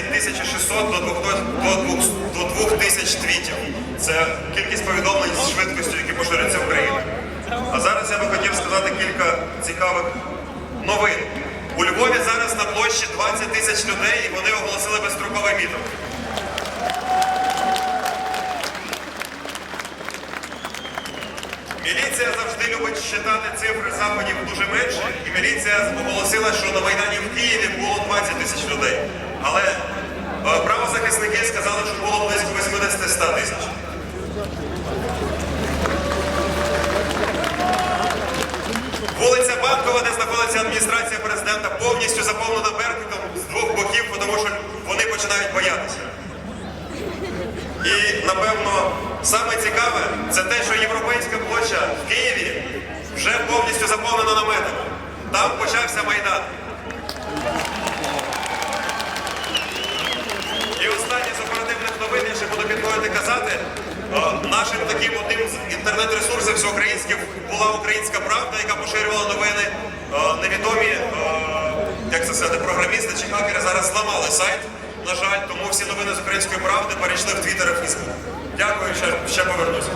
від 1600 до 2000 до 200 до 2000 твітів. Це кількість повідомлень з швидкістю, які поширюються в Україні. А зараз я би хотів сказати кілька цікавих новин. У Львові зараз на площі 20 тисяч людей, і вони оголосили безстроковий мітинг. Міліція завжди любить читати цифри заходів дуже менше, і міліція оголосила, що на Майдані в Києві було 20 тисяч людей. Вулиця Банкова, де знаходиться адміністрація президента, повністю заповнена беркутом з двох боків, тому що вони починають боятися. І напевно саме цікаве це те, що європейська площа в Києві вже повністю заповнена наметами. Там почався майдан. І останнє з оперативних новин, я ще буду підходити казати. Е, Нашим таким одним з інтернет-ресурсів всеукраїнських була українська правда, яка поширювала новини. Е, Невідомі, е, як це сказати, програмісти чи хакери зараз зламали сайт. На жаль, тому всі новини з української правди перейшли в Твіттер і Фейсбук. Дякую, ще, ще повернуся.